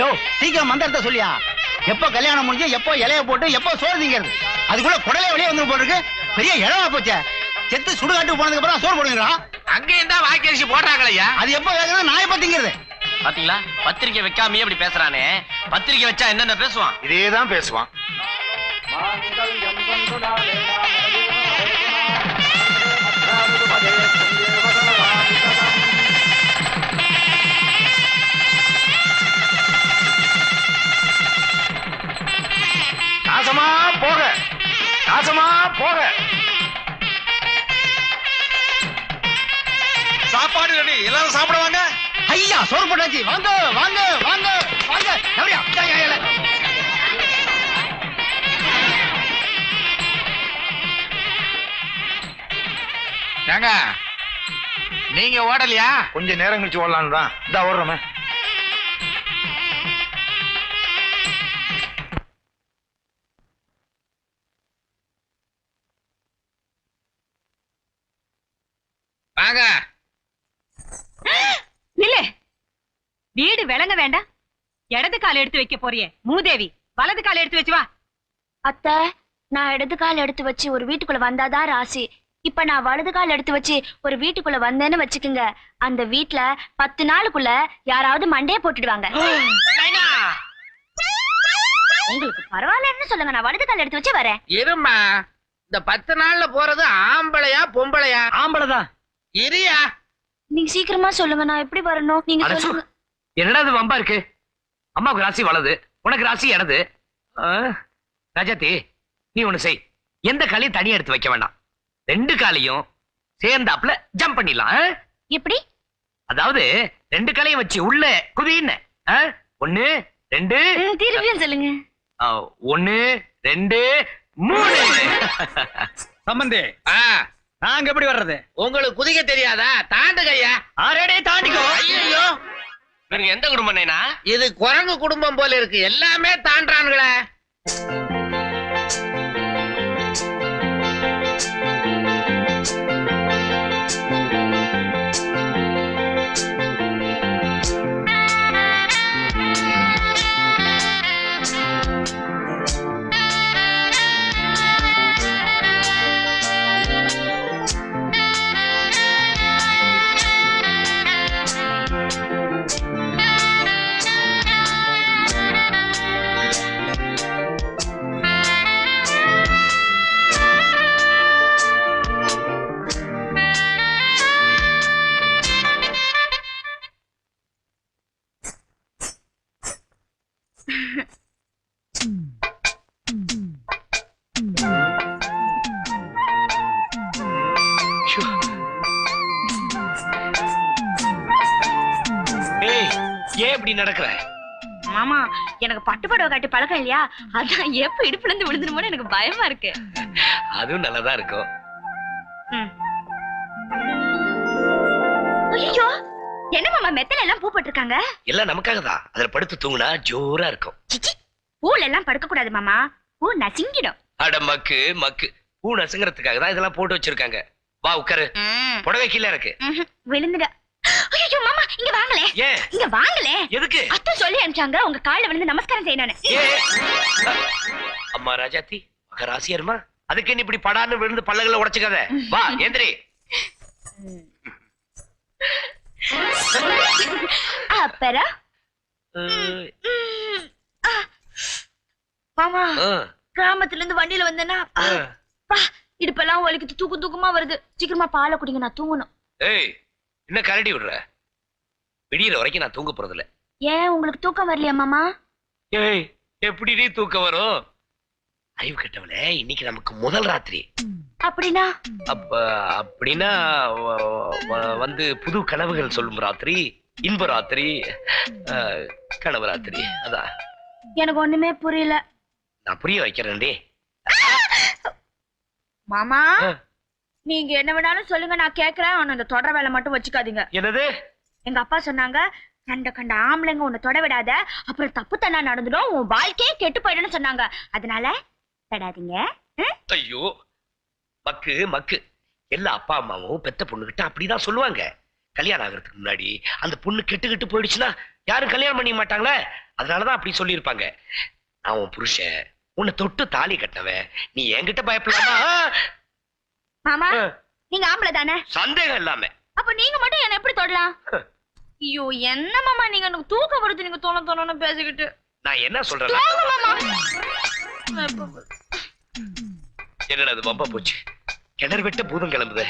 யோ சீக்கிரம் மந்திரத்தை சொல்லியா? எப்போ கல்யாணம் முடிஞ்சு எப்போ இலைய போட்டு எப்போ சோறு திங்கிறது? அதுக்குள்ள குடலே வெளியே வந்து போட்டுருக்கு பெரிய இழவா போச்சே. செத்து சுடுகாட்டுக்கு போனதுக்கு அப்புறம் சோறு போடுவீங்களா அங்கேயும் தான் வாக்கரிசி போடுறாங்களையா அது எப்போ வேகிறது நான் எப்போ திங்கிறது. பாத்தீங்களா? பத்திரிக்கை வைக்காமயே இப்படி பேசுறானே. பத்திரிக்கை வச்சா என்னென்ன பேசுவான்? இதேதான் பேசுவான். ரெடி எல்லாரும் சாப்பிடுவாங்க ஐயா சோறு போட்டாச்சு. வாங்க வாங்க வாங்க வாங்க. எப்படியா. ஏங்க நீங்க ஓடலையா? கொஞ்ச நேரம் கழிச்சு ஓடலான்னு தான். இந்த ஓடுறோமே. விளங்க வேண்டாம். இடது கால் எடுத்து வைக்க போறியே. மூதேவி வலது கால் எடுத்து வச்சு வா. அத்தை நான் இடது கால் எடுத்து வச்சு ஒரு வீட்டுக்குள்ள வந்தாதான் ராசி. இப்ப நான் வலது கால் எடுத்து வச்சு ஒரு வீட்டுக்குள்ள வந்தேன்னு வச்சுக்குங்க. அந்த வீட்ல பத்து நாளுக்குள்ள யாராவது மண்டைய போட்டுடுவாங்க. உங்களுக்கு பரவாயில்லன்னு சொல்லுங்க நான் வலது கால் எடுத்து வச்சு வரேன். இருமா இந்த பத்து நாள்ல போறது ஆம்பளையா பொம்பளையா? ஆம்பளை தான் இரியா. நீங்க சீக்கிரமா சொல்லுங்க நான் எப்படி வரணும்? நீங்க. சொல்லுங்க. என்னடா இது வம்பா இருக்கு? அம்மாவுக்கு ராசி வலது உனக்கு ராசி இடது. ஆ, ராஜாத்தி நீ ஒண்ணு செய். எந்த காலையும் தனியா எடுத்து வைக்க வேண்டாம் ரெண்டு காலையும் சேர்ந்தாப்புல ஜம்ப் பண்ணிடலாம் ஆ? எப்படி? அதாவது ரெண்டு காலையும் வச்சு உள்ள குதின்னு ஆ? ஒண்ணு ரெண்டு. திருப்பியும் சொல்லுங்க. ஆ, ஒண்ணு ரெண்டு மூணு. சம்பந்தி ஆ, நாங்க எப்படி வர்றது? உங்களுக்கு குதிக்க தெரியாதா? தாண்டுகையா ஆரேடே தாண்டிக்கோ. ஐயோ இவங்க எந்த குடும்பம் இது குரங்கு குடும்பம் போல இருக்கு. எல்லாமே தாண்டானுங்களே ஏன் இப்படி நடக்கிற? மாமா எனக்கு பட்டு புடவை கட்டி பழக்கம் இல்லையா? அதான் எப்ப இடுப்புல இருந்து விழுந்துருமோன்னு எனக்கு பயமா இருக்கு. அதுவும் நல்லதா இருக்கும். ஐயோ என்ன மாமா மெத்தல எல்லாம் பூ போட்டிருக்காங்க? எல்லாம் நமக்காக தான் அதுல படுத்து தூங்குனா ஜோரா இருக்கும். சிச்சி பூல எல்லாம் படுக்க கூடாது மாமா. பூ நசிங்கிடும். அட மக்கு மக்கு. பூ நசுங்கிறதுக்காக தான் இதெல்லாம் போட்டு வச்சிருக்காங்க. வா உட்காரு. புடவை கீழே இருக்கு விழுந்துட. ஐயோ மாமா இங்க வாங்களே. ஏன்? இங்க வாங்களே. எதுக்கு? அத்தை சொல்லி அனுப்பிச்சாங்க. உங்க கால்ல விழுந்து நமஸ்காரம் செய்யணும்னு. ஏன் அம்மா ராஜாத்தி மகராசியர்மா அதுக்கு இப்படி படான்னு விழுந்து பல்லகளை உடைச்சுக்காத? வா எந்திரி ஆ. மாமா கிராமத்துல இருந்து வண்டியில வந்தேன்னா இடுப்பெல்லாம் வலிக்குது தூக்கம் தூக்கமா வருது. சீக்கிரமா பாலை குடிங்க நான் தூங்கணும். ஏய் என்ன கரடி விடுற? விடியிற வரைக்கும் நான் தூங்க போறது இல்ல ஏன் உங்களுக்கு தூக்கம் வரலையா மாமா? ஏய் எப்படி நீ தூக்கம் வரும்? அறிவு கெட்டவளே இன்னைக்கு நமக்கு முதல் ராத்திரி. அப்படின்னா? அப்ப அப்படின்னா வந்து புது கனவுகள் சொல்லும் ராத்திரி இன்ப ராத்திரி கனவு ராத்திரி அதான் எனக்கு ஒண்ணுமே புரியல. நான் புரிய வைக்கிறேன்டே. மாமா. நீங்க என்ன வேணாலும் சொல்லுங்க நான் கேக்குறேன். ஆனா இந்த தொடர வேலை மட்டும் வச்சுக்காதீங்க. என்னது? எங்க அப்பா சொன்னாங்க கண்ட கண்ட ஆம்பளைங்க உன்னை தொட விடாத. அப்புறம் தப்பு தண்ணா நடந்துடும். உன் வாழ்க்கையே கெட்டு போயிடும்னு சொன்னாங்க. அதனால தொடாதீங்க? ஐயோ மக்கு மக்கு. எல்லா அப்பா அம்மாவும் பெத்த பொண்ணுகிட்ட அப்படிதான் சொல்லுவாங்க. கல்யாணம் ஆகிறதுக்கு முன்னாடி அந்த பொண்ணு கெட்டு கெட்டு போயிடுச்சுன்னா யாரும் கல்யாணம் பண்ணிக்க மாட்டாங்களே? அதனாலதான் அப்படி சொல்லியிருப்பாங்க. நான் உன் புருஷன் உன்னை தொட்டு தாலி கட்டவன் நீ என்கிட்ட பயப்படலாமா? மாமா நீங்க ஆம்பளை தானே? சந்தேகம் இல்லாம. அப்ப நீங்க மட்டும் என்ன எப்படி தொடலாம்? ஐயோ என்ன மாமா நீங்க எனக்கு தூக்கம் வருது நீங்க தோண தோணுன்னு பேசிக்கிட்டு. நான் என்ன சொல்றேன்? என்னடா அது வம்ப போச்சு? கிணறு வெட்ட பூதம் கிளம்புதே.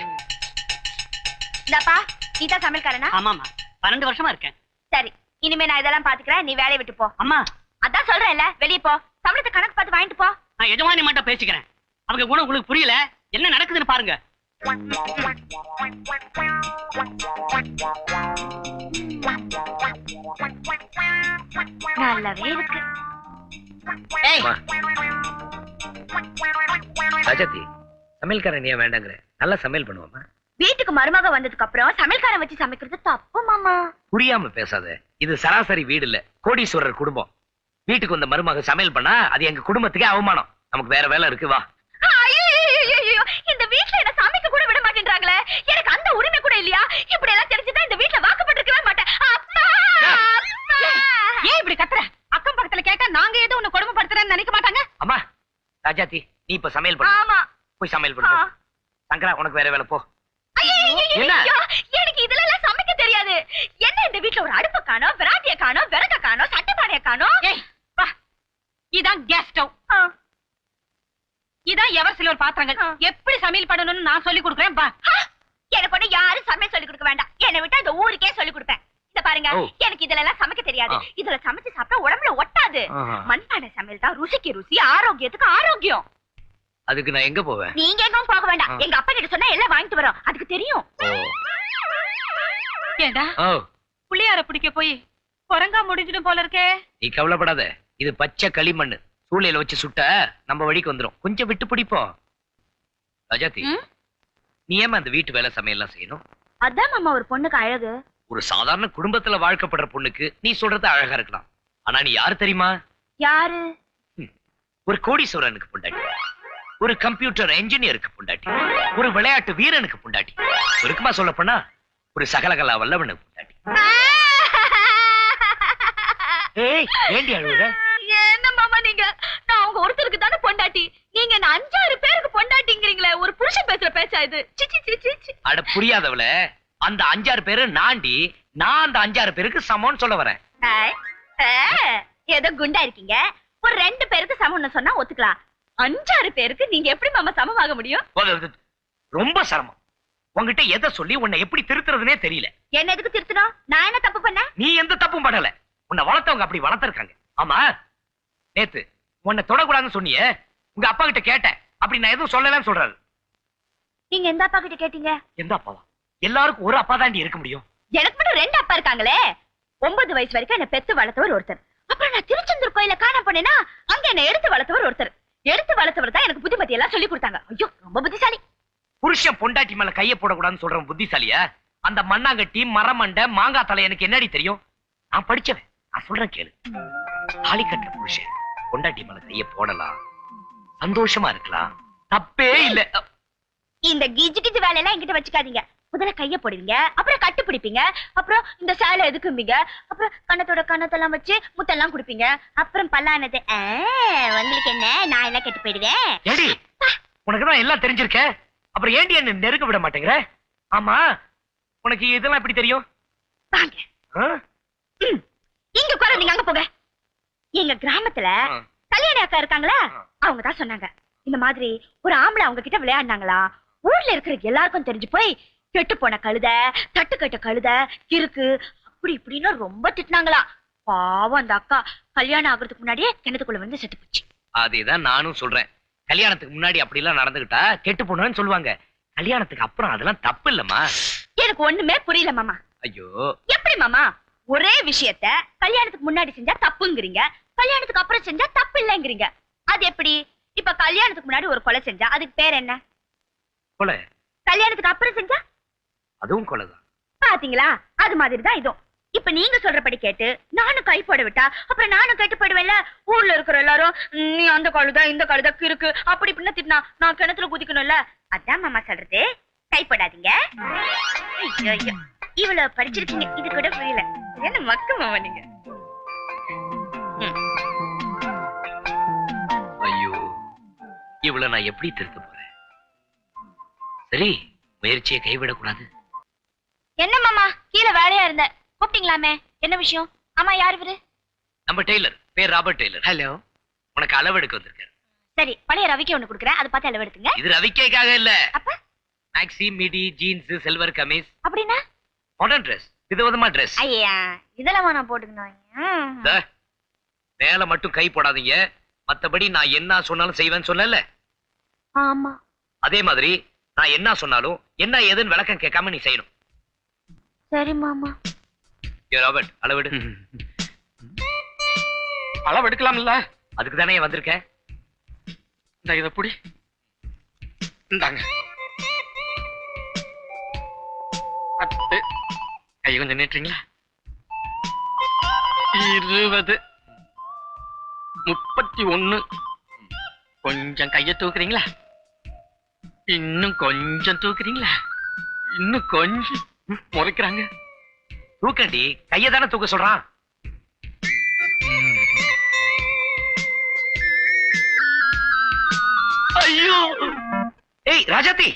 இந்தாப்பா நீ தான் சமையல்காரனா ஆமாமா பன்னெண்டு வருஷமா இருக்கேன். சரி இனிமே நான் இதெல்லாம் பாத்துக்கிறேன் நீ வேலையை விட்டு போ. அம்மா. அதான் சொல்றேன்ல வெளிய போ. சம்பளத்தை கணக்கு பார்த்து வாங்கிட்டு போ. நான் எஜமானி மட்டும் பேசிக்கிறேன். அவங்க குணம் உங்களுக்கு புரியல. என்ன நடக்குதுன்னு பாருங்க. நல்லாவே இருக்கு. ஏய். ராஜாத்தி சமையல்காரன் ஏன் வேண்டாங்கிற? நல்லா சமையல் பண்ணுவாமா வீட்டுக்கு மருமக வந்ததுக்கு அப்புறம் சமையல்காரன் வச்சு சமைக்கிறது தப்பு மாமா. புரியாம பேசாத. இது சராசரி வீடு இல்ல கோடீஸ்வரர் குடும்பம். வீட்டுக்கு வந்த மருமக சமையல் பண்ணா அது எங்க குடும்பத்துக்கே அவமானம். நமக்கு வேற வேலை இருக்கு வா. மாட்டேன்றாங்களே எனக்கு அந்த உரிமை கூட இல்லையா இப்படி எல்லாம் தெரிஞ்சுதான் இந்த வீட்ல வாக்கப்பட்டிருக்கவே மாட்டேன் அப்பா! அப்பா! ஏன் இப்படி கத்துற அக்கம் பக்கத்துல கேட்டா நாங்க ஏதோ உன்னை கொடுமைப்படுத்துறேன்னு நினைக்க மாட்டாங்க அம்மா ராஜாத்தி நீ இப்ப சமையல் பண்ணு ஆமா போய் சமையல். பண்ணு போ. சங்கரா உனக்கு வேற வேலை போ? எனக்கு இதுல எல்லாம் சமைக்க தெரியாது என்ன இந்த வீட்ல ஒரு அடுப்பு காணோம் விராட்டிய காணோம் விறக காணோம் சட்டப்பானைய காணோம் ஏய் வா இதான் கேஸ் ஸ்டவ். இதான் எவர் சிலர் பாத்திரங்கள். எப்படி சமையல் பண்ணணும்னு நான் சொல்லி கொடுக்குறேன் ஆ! எனக்கு ஒண்ணு யாரும் சமையல் சொல்லி கொடுக்க வேண்டாம். என்னை விட்டா இந்த ஊருக்கே சொல்லி கொடுப்பேன். இத பாருங்க. எனக்கு இதுல எல்லாம் சமைக்க தெரியாது. இதுல சமைச்சு சாப்பிட்டா உடம்புல ஒட்டாது. மண்பானை சமையல் தான் ருசிக்கு ருசி ஆரோக்கியத்துக்கு ஆரோக்கியம். அதுக்கு நான் எங்க போவேன்? நீங்க எங்கும் போக வேண்டாம். எங்க அப்பா கிட்ட சொன்னா எல்லாம் வாங்கிட்டு வரோம். அதுக்கு தெரியும். ஏண்டா? புள்ளியார பிடிக்க போய் குரங்கா முடிஞ்சிடும் போல இருக்கே. நீ கவலைப்படாத. இது பச்சை களிமண் சூளையில வச்சு சுட்ட நம்ம வழிக்கு வந்துரும். கொஞ்சம் விட்டு பிடிப்போம். ராஜாத்தி? நீ ஏமா அந்த வீட்டு வேலை சமையல்லாம் செய்யணும்? அதான் மாமா ஒரு பொண்ணுக்கு அழகு. ஒரு சாதாரண குடும்பத்துல வாழ்க்கப்படுற பொண்ணுக்கு நீ சொல்றது அழகா இருக்கலாம். ஆனா நீ யாரு தெரியுமா? யாரு? ஒரு கோடீஸ்வரனுக்கு பொண்டாட்டி. ஒரு கம்ப்யூட்டர் என்ஜினியருக்கு பொண்டாட்டி. ஒரு விளையாட்டு வீரனுக்கு பொண்டாட்டி. சுருக்கமா சொல்ல போனா ஒரு சகலகலா வல்லவனுக்கு பொண்டாட்டி. ஏய் ஏண்டி அழுவுற? நீங்க நான் அவங்க ஒருத்தருக்கு தானே பொண்டாட்டி? நீங்க என்ன அஞ்சாறு பேருக்கு பொண்டாட்டிங்கிறீங்களே ஒரு புருஷன் பேசுற பேச்சா இது. அட புரியாதவள அந்த அஞ்சாறு பேரு நாண்டி நான் அந்த அஞ்சாறு பேருக்கு சமம்னு சொல்ல வரேன். ஏதோ குண்டா இருக்கீங்க. ஒரு ரெண்டு பேருக்கு சமம்னு சொன்னா ஒத்துக்கலாம். அஞ்சாறு பேருக்கு நீங்க எப்படி மாமா சமமாக முடியும்? ரொம்ப சிரமம். உன்கிட்ட எதை சொல்லி உன்னை எப்படி திருத்துறதுனே தெரியல. என்ன எதுக்கு திருத்தணும்? நான் என்ன தப்பு பண்ணேன்? நீ எந்த தப்பும் பண்ணல. உன்னை வளர்த்தவங்க அப்படி வளர்த்திருக்காங்க. ஆமா? நேத்து உன்னை தொடக்கூடாதுன்னு சொன்னியே. உங்க அப்பா கிட்ட கேட்டேன். அப்படி நான் எதுவும் சொல்லலன்னு சொல்றாரு. நீங்க எந்த அப்பா கிட்ட கேட்டீங்க? எந்த அப்பாவா? எல்லாருக்கும் ஒரு அப்பா தாண்டி இருக்க முடியும். எனக்கு மட்டும் ரெண்டு அப்பா இருக்காங்களே. ஒன்பது வயசு வரைக்கும் என்ன பெத்து வளர்த்தவர் ஒருத்தர். அப்புறம் நான் திருச்செந்தூர் கோயில காண போனேன்னா அங்க என்ன எடுத்து வளர்த்தவர் ஒருத்தர். எடுத்து வளர்த்தவர் தான் எனக்கு புத்திமதி எல்லாம் சொல்லி கொடுத்தாங்க. ஐயோ ரொம்ப புத்திசாலி. புருஷன் பொண்டாட்டி மேல கைய போடக்கூடாதுன்னு சொல்றவன் புத்திசாலியா? அந்த மண்ணாங்கட்டி மரமண்டை மாங்காய் தலை எனக்கு என்னடி தெரியும்? நான் படிச்சவன். நான் சொல்றேன் கேளு. தாலி கட்டுற புருஷன். பொண்டாட்டி மேல கைய போடலாம். சந்தோஷமா இருக்கலாம். தப்பே இல்ல. இந்த கிஜி கிஜி வேலையெல்லாம் என்கிட்ட வச்சுக்காதீங்க. முதல்ல கைய போடுவீங்க அப்புறம் கட்டு பிடிப்பீங்க அப்புறம் இந்த சேலை எதுக்கும்பீங்க அப்புறம் கண்ணத்தோட கண்ணத்தெல்லாம் வச்சு முத்தெல்லாம் கொடுப்பீங்க அப்புறம் பல்லானது. உங்களுக்கு என்ன? நான் எல்லாம் கெட்டு போயிடுவேன். உனக்கு தான் எல்லாம் தெரிஞ்சிருக்க? அப்புறம் ஏண்டி என்ன நெருங்க விட மாட்டேங்கிற? ஆமா உனக்கு இதெல்லாம் எப்படி தெரியும்? வாங்க. இங்க உட்கார நீங்க அங்க போங்க. எங்க கிராமத்துல. கல்யாணி அக்கா இருக்காங்களா. அவங்க தான் சொன்னாங்க. இந்த மாதிரி ஒரு ஆம்பளை அவங்க கிட்ட விளையாடினாங்களா ஊர்ல இருக்கிற எல்லாருக்கும் தெரிஞ்சு போய் கெட்டு போன கழுத தட்டு கட்ட கழுத இருக்கு அப்படி இப்படின்னு ரொம்ப திட்டினாங்களா. பாவம் அந்த அக்கா கல்யாணம் ஆகுறதுக்கு முன்னாடியே கிணத்துக்குள்ள வந்து செத்து போச்சு. அதேதான் நானும் சொல்றேன். கல்யாணத்துக்கு முன்னாடி அப்படி எல்லாம் நடந்துகிட்டா கெட்டு போனோம்னு சொல்லுவாங்க. கல்யாணத்துக்கு அப்புறம் அதெல்லாம் தப்பு இல்லம்மா. எனக்கு ஒண்ணுமே புரியல மாமா. ஐயோ. எப்படி மாமா? ஒரே விஷயத்த கல்யாணத்துக்கு முன்னாடி செஞ்சா தப்புங்கிறீங்க கல்யாணத்துக்கு அப்புறம் செஞ்சா தப்பு இல்லைங்கிறீங்க அது எப்படி? இப்ப கல்யாணத்துக்கு முன்னாடி ஒரு கொலை செஞ்சா அதுக்கு பேர் என்ன? கொலை. கல்யாணத்துக்கு அப்புறம் செஞ்சா? அதுவும் கொலைதான். பாத்தீங்களா? அது மாதிரி தான் இதுவும். இப்ப நீங்க சொல்றபடி கேட்டு நானும் கை போட விட்டா அப்புறம் நானும் கெட்டு போயிடுவேன்ல? ஊர்ல இருக்கிற எல்லாரும் "ம், நீ அந்த கழுத இந்த கழுத கிறுக்கு அப்படி இப்படின்னு திட்டினா நான் கிணத்துல குதிக்கணும்ல? அதான் மாமா சொல்றது. கை போடாதீங்க. இவ்வளவு படிச்சிருக்கீங்க. இது கூட புரியல. என்ன மக்கு மாமா நீங்க? ஐயோ இவள நான் எப்படி திருத்த போறேன்? சரி முயற்சியை கைவிடக்கூடாது. என்ன மாமா கீழே வேலையா இருந்த? கூப்பிட்டீங்களாமே என்ன விஷயம்? ஆமா யார் இவரு? நம்ம டெய்லர் பேர் ராபர்ட் டெய்லர். ஹலோ. உனக்கு அளவெடுக்க வந்திருக்காரு. சரி பழைய ரவிக்கு ஒண்ணு கொடுக்குறேன் அதை பார்த்து அளவு எடுத்துங்க. இது ரவிக்கேக்காக இல்ல. அப்ப? Maxi midi jeans salwar kameez. அப்படின்னா? மாடர்ன் ட்ரெஸ் விதவிதமா ட்ரெஸ் ஐயா இதெல்லாம் நான் போட்டுக்கணும் மேல மட்டும் கை போடாதீங்க. மத்தபடி நான் என்ன சொன்னாலும் செய்வேன்னு சொல்லல ஆமா. அதே மாதிரி நான் என்ன சொன்னாலும் என்ன ஏதுன்னு விளக்கம் கேட்காம நீ செய்யணும். சரி மாமா. ஏ ராபர்ட் அளவெடு. அளவு எடுக்கலாம்ல. அதுக்கு தானே வந்திருக்கேன். இந்த இத புடி. இந்தாங்க. கை கொஞ்சம் நீட்டுறீங்களா இருபது. முப்பத்தி ஒன்னு கொஞ்சம் கைய தூக்குறீங்களா? இன்னும் கொஞ்சம் தூக்குறீங்களா? இன்னும் கொஞ்சம். முறைக்கிறாங்க. தூக்கண்டி கையை தானே தூக்க சொல்றான். ஐயோ! ஏய் ராஜாத்தி!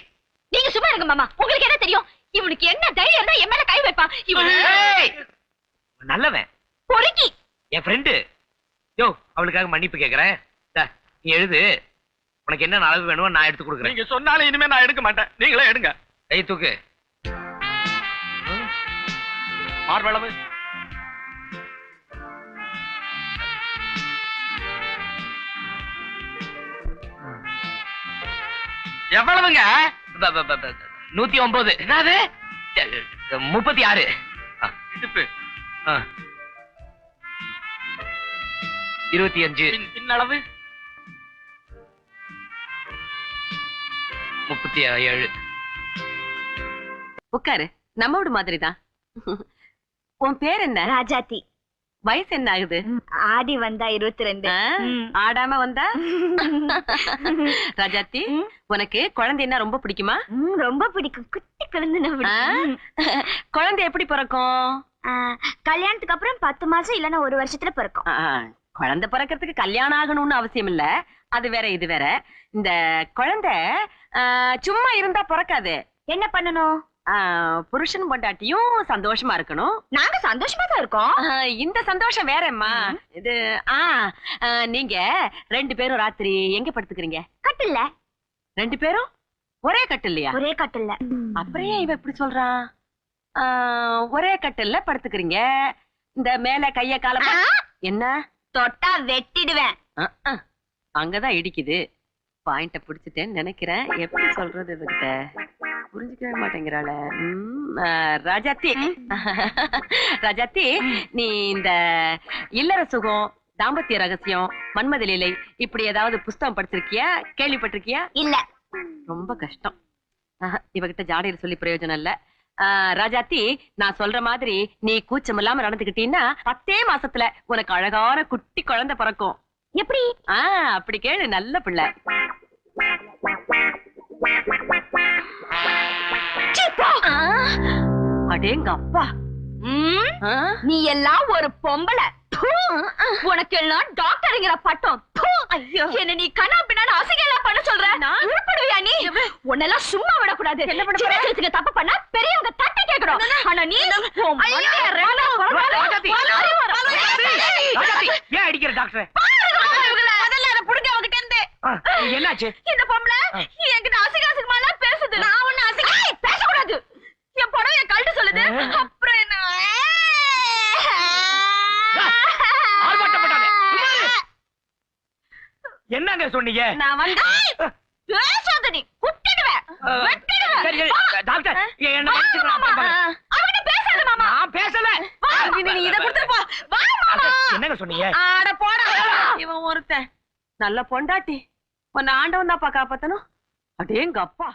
நீங்க சும்மா இருங்க மாமா. உங்களுக்கு என்ன தெரியும்? இவனுக்கு என்ன தைரியம் இருந்தா என் மேல கை வைப்பான். இவனு ஏய்! நல்லவன். பொறுக்கி. என் ஃப்ரெண்டு யோ அவளுக்காக மன்னிப்பு கேக்குறேன். நீ எழுது. உனக்கு என்ன அளவு வேணுமோ நான் எடுத்து கொடுக்குறேன். நீங்க சொன்னாலும் இனிமே நான் எடுக்க மாட்டேன். நீங்களே எடுங்க. கை தூக்கு. மார்பளவு எவ்வளவுங்க? நூத்தி ஒன்பது. என்னது? முப்பத்தி ஆறு. இடுப்பு. இருபத்தி அஞ்சு. பின்னளவு? முப்பத்தி ஏழு. உட்காரு. நம்ம வீடு மாதிரிதான். உன் பேர் என்ன? ராஜாத்தி. வயசு என்ன ஆகுது? ஆடி வந்தா இருபத்தி ரெண்டு? ஆடாம வந்தா? ராஜாத்தி உனக்கு குழந்தைன்னா ரொம்ப பிடிக்குமா? ரொம்ப பிடிக்கும். குட்டி குழந்தை? குழந்தை எப்படி பிறக்கும்? கல்யாணத்துக்கு அப்புறம் பத்து மாசம் இல்லன்னா ஒரு வருஷத்துல பிறக்கும். குழந்தை பிறக்கிறதுக்கு கல்யாணம் ஆகணும்னு அவசியம் இல்ல. அது வேற இது வேற. இந்த குழந்தை சும்மா இருந்தா பிறக்காது. என்ன பண்ணணும்? புருஷன் பொண்டாட்டியும் சந்தோஷமா இருக்கணும். நாங்க சந்தோஷமா தான் இருக்கோம். இந்த சந்தோஷம் வேறம்மா. இது ஆ நீங்க ரெண்டு பேரும் ராத்திரி எங்க படுத்துக்கிறீங்க? கட்டில்ல. ரெண்டு பேரும்? ஒரே கட்டில்லையா? ஒரே கட்டில்ல. அப்புறம் ஏன் இவ இப்படி சொல்றான் ஒரே கட்டில்ல படுத்துக்கிறீங்க. இந்த மேல கைய கால ஆ, என்ன? தொட்டா வெட்டிடுவேன். அங்கதான் இடிக்குது. பாயிண்ட புடிச்சிட்டேன்னு நினைக்கிறேன். எப்படி சொல்றது இவகிட்ட? புரிஞ்சுக்கவே மாட்டேங்கிறாள. ராஜாத்தி. ராஜாத்தி நீ இந்த இல்லற சுகம் தாம்பத்திய ரகசியம் மன்மத லீலை இப்படி ஏதாவது புஸ்தகம் படிச்சிருக்கியா? கேள்விப்பட்டிருக்கியா? இல்ல. ரொம்ப கஷ்டம். ஆஹா, இவகிட்ட ஜாடையில சொல்லி பிரயோஜனம் இல்ல. ராஜாத்தி நான் சொல்ற மாதிரி நீ கூச்சம் இல்லாம நடந்துக்கிட்டீன்னா பத்தே மாசத்துல உனக்கு அழகான குட்டி குழந்தை பிறக்கும். எப்படி? ஆ அப்படி கேளு நல்ல பிள்ளை. அடேங்க அப்பா. நீ எல்லாம் ஒரு பொம்பளை. உனக்கு எல்லாம் டாக்டருங்கிற பட்டம். என்ன நீ கண்ணா பின்னாடி அசிங்கெல்லாம் பண்ண சொல்ற. உருப்படுவியா நீ? உன்னெல்லாம் சும்மா விடக்கூடாது. சின்ன? சின்னத்துக்கு தப்பு பண்ணா பெரியவங்க தட்டி கேக்குறோம் ஆனா நீ ஏன் அடிக்கிற டாக்டர் பாருங்க இவங்கள. முதல்ல அதை புடுங்க அவகிட்ட இருந்து. என்னாச்சு? இந்த பொம்பளை என்கிட்ட அசிங்க அசிங்கமா பேசுது நான் ஒண்ணு அசிங்க பேசக்கூடாது. என் புடவைய கழட்டு சொல்லுது. அப்புறம் என்ன. என்னங்க சொன்னீங்க? நான் வந்து பேசாத நீ. குட்டிடுவேன் அஹ், வெட்டிடுவேன். சரி டாக்டர் என்ன. அவகிட்ட பேசாத மாமா. நான் பேசல. நீ இத கொடுத்துட்டு போ. வா மாமா. என்னங்க சொன்னீங்க? ஆட போடா. இவன் ஒருத்தன். நல்ல பொண்டாட்டி உன்னை ஆண்டவன் தான்ப்பா காப்பாத்தணும் அடேங்க அப்பா